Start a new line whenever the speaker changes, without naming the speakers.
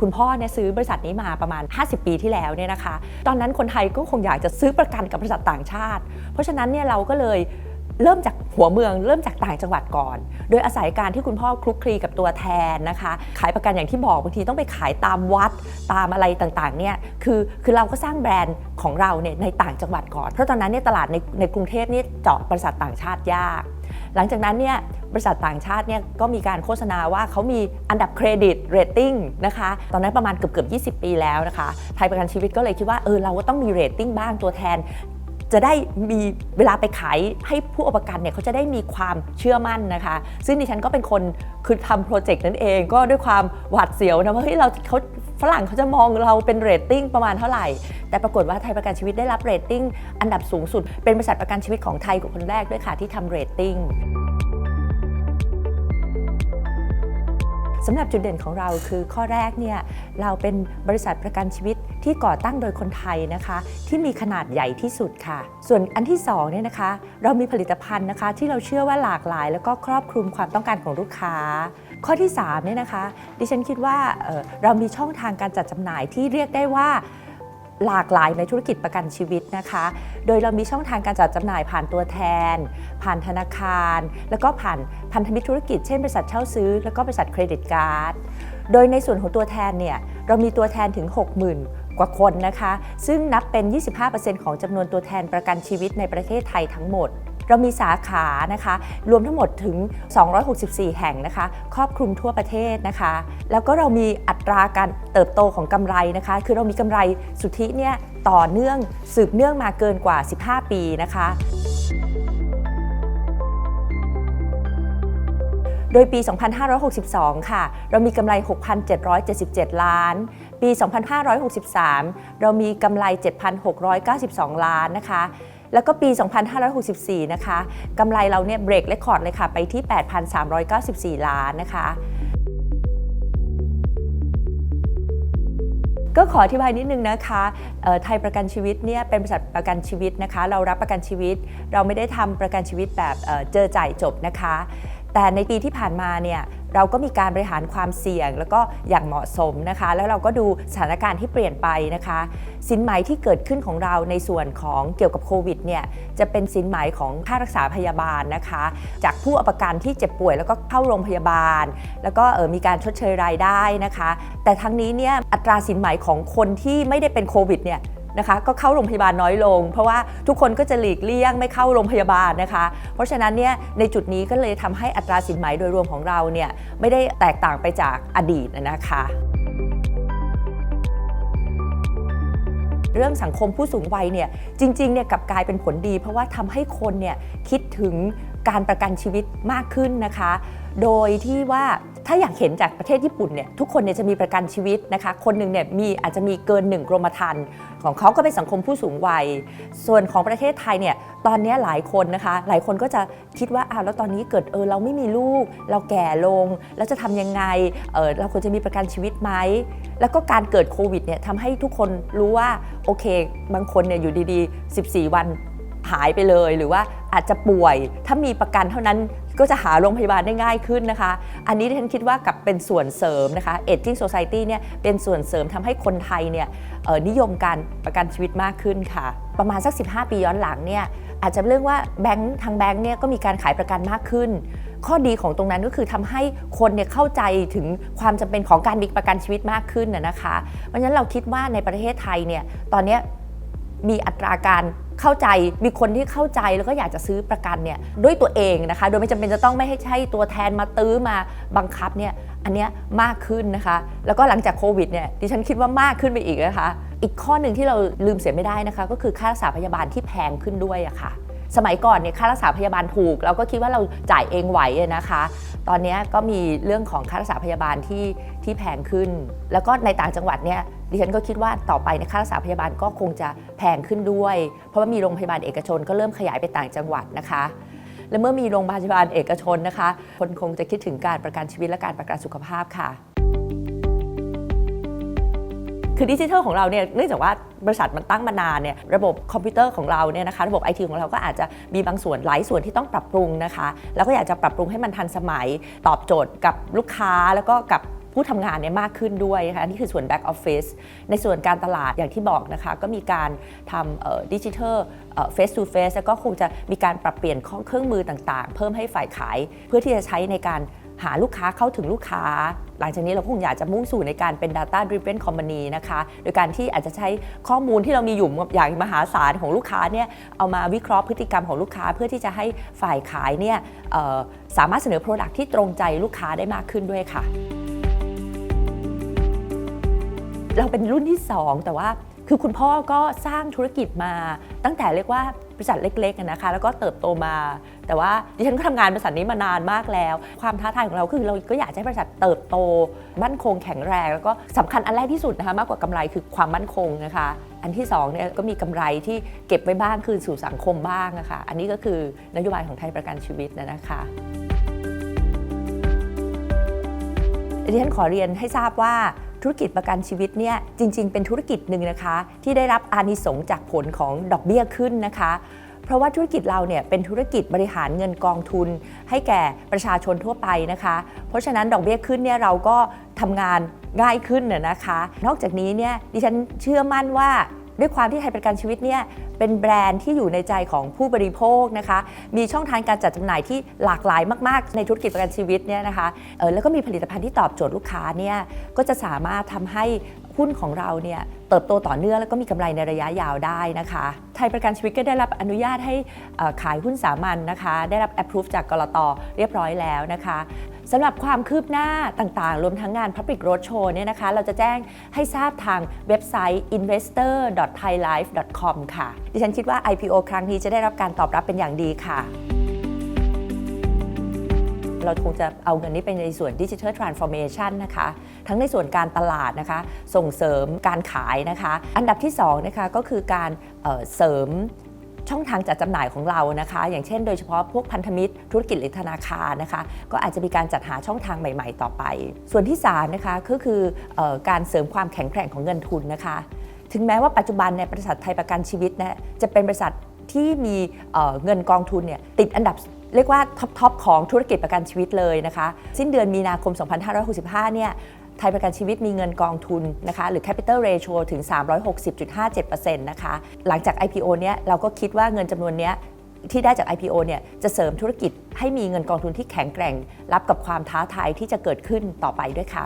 คุณพ่อเนี่ยซื้อบริษัทนี้มาประมาณ 50 ปีที่แล้วเนี่ยนะคะ ตอนนั้นคนไทยก็คงอยากจะซื้อประกันกับบริษัทต่างชาติ เพราะฉะนั้นเนี่ยเราก็เลยเริ่มจากหัวเมืองเริ่มจากต่างจังหวัดก่อน โดยอาศัยการที่คุณพ่อคลุกคลีกับตัวแทนนะคะ ขายประกันอย่างที่บอกบางทีต้องไปขายตามวัดตามอะไรต่างๆเนี่ยคือคือเราก็สร้างแบรนด์ของเราเนี่ยในต่างจังหวัดก่อน เพราะตอนนั้นเนี่ยตลาดในในกรุงเทพนี่เจาะบริษัทต่างชาติยาก หลังจากนั้นเนี่ยบริษัทต่างชาติเนี่ยก็มีการโฆษณาว่าเขามีอันดับเครดิตเรตติ้งนะคะตอนนั้นประมาณเกือบเกือบ20 ปีแล้วนะคะไทยประกันชีวิตก็เลยคิดว่าเออเราก็ต้องมีเรตติ้งบ้างตัวแทนจะได้มีเวลาไปขายให้ผู้เอาประกันเนี่ยเขาจะได้มีความเชื่อมั่นนะคะ ซึ่งดิฉันก็เป็นคนคือทำโปรเจกต์นั้นเองก็ด้วยความหวาดเสียวนะว่าเฮ้ยเราเขา ฝรั่งเขาจะมองเราเป็นเรตติ้งประมาณเท่าไหร่ แต่ปรากฏว่าไทยประกันชีวิตได้รับเรตติ้งอันดับสูงสุด เป็นบริษัทประกันชีวิตของไทยกับคนแรกด้วยค่ะที่ทำเรตติ้งสำหรับจุดเด่นของเราคือข้อแรกเนี่ยเราเป็นบริษัทประกันชีวิตที่ก่อตั้งโดยคนไทยนะคะ ที่มีขนาดใหญ่ที่สุดค่ะ ส่วนอันที่2เนี่ยนะคะ เรามีผลิตภัณฑ์นะคะ ที่เราเชื่อว่าหลากหลาย แล้วก็ครอบคลุมความต้องการของลูกค้า ข้อที่3เนี่ยนะคะดิฉันคิดว่าเเรามีช่องทางการจัดจำหน่ายที่เรียกได้ว่าหลากหลายในธุรกิจประกันชีวิตนะคะ โดยเรามีช่องทางการจัดจำหน่ายผ่านตัวแทน ผ่านธนาคาร แล้วก็ผ่านพันธมิตรธุรกิจ เช่นบริษัทเช่าซื้อ แล้วก็บริษัทเครดิตการ์ด โดยในส่วนของตัวแทนเนี่ยเรามีตัวแทนถึง 60,000 กว่าคนนะคะ ซึ่งนับเป็น 25%ของจำนวนตัวแทนประกันชีวิตในประเทศไทยทั้งหมด เรามีสาขานะคะ รวมทั้งหมดถึง 264 แห่งนะคะ ครอบคลุมทั่วประเทศนะคะ แล้วก็เรามีอัตราการเติบโตของกำไรนะคะ คือเรามีกำไรสุทธิเนี่ยต่อเนื่องสืบเนื่องมาเกินกว่า 15 ปีนะคะโดยปี 2562 ค่ะ เรามีกำไร 6,777 ล้าน ปี 2563 เรามีกำไร 7,692 ล้านนะคะ แล้วก็ปี 2564 นะคะกำไรเราเนี่ยเบรกเรคคอร์ดเลยค่ะ ไปที่ 8,394 ล้านนะคะ ก็ขออธิบายนิดนึงนะคะไทยประกันชีวิตเนี่ยเป็นบริษัทประกันชีวิตนะคะ เรารับประกันชีวิต เราไม่ได้ทำประกันชีวิตแบบเจอจ่ายจบนะคะ แต่ในปีที่ผ่านมาเนี่ยเราก็มีการบริหารความเสี่ยง แล้วก็อย่างเหมาะสมนะคะ แล้วเราก็ดูสถานการณ์ที่เปลี่ยนไปนะคะ สินไหมที่เกิดขึ้นของเราในส่วนของเกี่ยวกับโควิดเนี่ยจะเป็นสินไหมของค่ารักษาพยาบาลนะคะ จากผู้เอาประกันที่เจ็บป่วยแล้วก็เข้าโรงพยาบาล แล้วก็เออมีการชดเชยรายได้นะคะ แต่ทั้งนี้เนี่ยอัตราสินไหมของคนที่ไม่ได้เป็นโควิดเนี่ย นะคะก็เข้าโรงพยาบาลน้อยลง เพราะว่าทุกคนก็จะหลีกเลี่ยงไม่เข้าโรงพยาบาลนะคะ เพราะฉะนั้นเนี่ยในจุดนี้ก็เลยทำให้อัตราสินไหมโดยรวมของเราเนี่ยไม่ได้แตกต่างไปจากอดีตนะคะเรื่องสังคมผู้สูงวัยเนี่ยจริงๆเนี่ยกับกลายเป็นผลดี เพราะว่าทำให้คนเนี่ยคิดถึงการประกันชีวิตมากขึ้นนะคะ โดยที่ว่า ถ้าอยากเห็นจากประเทศญี่ปุ่นเนี่ยทุกคนเนี่ยจะมีประกันชีวิตนะคะ คนหนึ่งเนี่ยมีอาจจะมีเกิน1กรมธรรม์ของเขาก็เป็นสังคมผู้สูงวัย ส่วนของประเทศไทยเนี่ยตอนนี้หลายคนนะคะ หลายคนก็จะคิดว่าอ้าวแล้วตอนนี้เกิดเออเราไม่มีลูก เราแก่ลง แล้วจะทำยังไงเออเราควรจะมีประกันชีวิตไหมแล้วก็การเกิดโควิดเนี่ยทำให้ทุกคนรู้ว่าโอเค บางคนเนี่ยอยู่ดีๆ 14 วัน หายไปเลยหรือว่าอาจจะป่วย ถ้ามีประกันเท่านั้นก็จะหาโรงพยาบาลได้ง่ายขึ้นนะคะ อันนี้ฉันคิดว่ากับเป็นส่วนเสริมนะคะ Aging Society เนี่ยเป็นส่วนเสริมทำให้คนไทยเนี่ยนิยมการประกันชีวิตมากขึ้นค่ะ ประมาณสัก 15 ปีย้อนหลังเนี่ยอาจจะเรื่องว่าแบงค์ทางแบงค์เนี่ยก็มีการขายประกันมากขึ้น ข้อดีของตรงนั้นก็คือทำให้คนเนี่ยเข้าใจถึงความจำเป็นของการมีประกันชีวิตมากขึ้นนะนะคะ เพราะฉะนั้นเราคิดว่าในประเทศไทยเนี่ยตอนนี้มีอัตราการ เข้าใจมีคนที่เข้าใจแล้วก็อยากจะซื้อประกันเนี่ยด้วยตัวเองนะคะ โดยไม่จำเป็นจะต้องไม่ให้ใช่ตัวแทนมาตื้อมาบังคับเนี่ยอันเนี้ยมากขึ้นนะคะ แล้วก็หลังจากโควิดเนี่ยดิฉันคิดว่ามากขึ้นไปอีกนะคะ อีกข้อหนึ่งที่เราลืมเสียไม่ได้นะคะ ก็คือค่ารักษาพยาบาลที่แพงขึ้นด้วยอะค่ะ สมัยก่อนเนี่ยค่ารักษาพยาบาลถูก เราก็คิดว่าเราจ่ายเองไหวนะคะ ตอนนี้ก็มีเรื่องของค่ารักษาพยาบาลที่ที่แพงขึ้น แล้วก็ในต่างจังหวัดเนี่ย ดิฉันก็คิดว่าต่อไปในค่ารักษาพยาบาลก็คงจะแพงขึ้นด้วย เพราะว่ามีโรงพยาบาลเอกชนก็เริ่มขยายไปต่างจังหวัดนะคะ และเมื่อมีโรงพยาบาลเอกชนนะคะ คนคงจะคิดถึงการประกันชีวิตและการประกันสุขภาพค่ะคือดิจิทัลของเราเนี่ยเนื่องจากว่าบริษัทมันตั้งมานานเนี่ยระบบคอมพิวเตอร์ของเราเนี่ยนะคะระบบไอทีของเราก็อาจจะมีบางส่วนหลายส่วนที่ต้องปรับปรุงนะคะ แล้วก็อยากจะปรับปรุงให้มันทันสมัยตอบโจทย์กับลูกค้าแล้วก็กับ ผู้ทำงานเนี่ยมากขึ้นด้วยนะคะนี่คือส่วน back office ในส่วนการตลาดอย่างที่บอกนะคะ ก็มีการทำดิจิทัล face to face แล้วก็คงจะมีการปรับเปลี่ยนเครื่องมือต่างๆ เพิ่มให้ฝ่ายขาย เพื่อที่จะใช้ในการหาลูกค้าเข้าถึงลูกค้า หลังจากนี้เราคงอยากจะมุ่งสู่ในการเป็น data driven company นะคะ โดยการที่อาจจะใช้ข้อมูลที่เรามีอยู่อย่างมหาศาลของลูกค้าเนี่ยเอามาวิเคราะห์พฤติกรรมของลูกค้า เพื่อที่จะให้ฝ่ายขายเนี่ยสามารถเสนอ Product ที่ตรงใจลูกค้าได้มากขึ้นด้วยค่ะ เราเป็นรุ่นที่ 2 แต่ว่าคือคุณพ่อก็สร้างธุรกิจมาตั้งแต่เรียกว่าบริษัทเล็กๆนะคะ แล้วก็เติบโตมา แต่ว่าดิฉันก็ทำงานบริษัทนี้มานานมากแล้ว ความท้าทายของเราคือเราก็อยากให้บริษัทเติบโต มั่นคงแข็งแรง แล้วก็สำคัญอันแรกที่สุดนะคะมากกว่ากำไรคือความมั่นคงนะคะ อันที่2เนี่ยก็มีกำไรที่เก็บไว้บ้างคืนสู่สังคมบ้างนะคะอันนี้ก็คือนโยบายของไทยประกันชีวิตนะคะดิฉันขอเรียนให้ทราบว่า ธุรกิจประกันชีวิตเนี่ยจริง ๆ เป็นธุรกิจหนึ่งนะคะ ที่ได้รับอานิสงส์จากผลของดอกเบี้ยขึ้นนะคะ เพราะว่าธุรกิจเราเนี่ยเป็นธุรกิจบริหารเงินกองทุน ให้แก่ประชาชนทั่วไปนะคะ เพราะฉะนั้นดอกเบี้ยขึ้นเนี่ยเราก็ทำงานง่ายขึ้นน่ยนะคะ นอกจากนี้เนี่ยดิฉันเชื่อมั่นว่า ด้วยความที่ไทยประกันชีวิตเนี่ยเป็นแบรนด์ที่อยู่ในใจของผู้บริโภคนะคะ มีช่องทางการจัดจำหน่ายที่หลากหลายมากๆ ในธุรกิจประกันชีวิตเนี่ยนะคะเออแล้วก็มีผลิตภัณฑ์ที่ตอบโจทย์ลูกค้าเนี่ยก็จะสามารถทำให้หุ้นของเราเนี่ยเติบโตต่อเนื่องแล้วก็มีกำไรในระยะยาวได้นะคะ ไทยประกันชีวิตก็ได้รับอนุญาตให้ขายหุ้นสามัญนะคะ ได้รับ approve จากกรตเรียบร้อยแล้วนะคะ สำหรับความคืบหน้าต่างๆ รวมทั้งงาน Public Roadshow เนี่ยนะคะ เราจะแจ้งให้ทราบทางเว็บไซต์ investor.thailife.com ค่ะ ดิฉันคิดว่า IPO ครั้งนี้จะได้รับการตอบรับเป็นอย่างดีค่ะเราคงจะเอาเงินนี้ไปในส่วน Digital Transformation นนะคะ ทั้งในส่วนการตลาดนะคะ ส่งเสริมการขายนะคะ อันดับที่2นะคะก็คือการเอ่อเสริม ช่องทางจัดจำหน่ายของเรานะคะ อย่างเช่นโดยเฉพาะพวกพันธมิตรธุรกิจหรือธนาคารนะคะ ก็อาจจะมีการจัดหาช่องทางใหม่ ๆ ต่อไป ส่วนที่3นะคะก็คือออการเสริมความแข็งแกร่งของเงินทุนนะคะ ถึงแม้ว่าปัจจุบันในบริษัทไทยประกันชีวิตเนี่ยจะเป็นบริษัทที่มีเเงินกองทุนเนี่ยติดอันดับเรียกว่าท็อปทอปของธุรกิจประกันชีวิตเลยนะคะ สิ้นเดือนมีนาคม 2565 เนี่ย ไทยประกันชีวิตมีเงินกองทุนนะคะหรือ capital ratio ถึง 360.57%นะคะหลังจาก IPO เนี้ยเราก็คิดว่าเงินจำนวนเนี้ยที่ได้จาก IPO เนี่ยจะเสริมธุรกิจให้มีเงินกองทุนที่แข็งแกร่ง รับกับความท้าทายที่จะเกิดขึ้นต่อไปด้วยค่ะ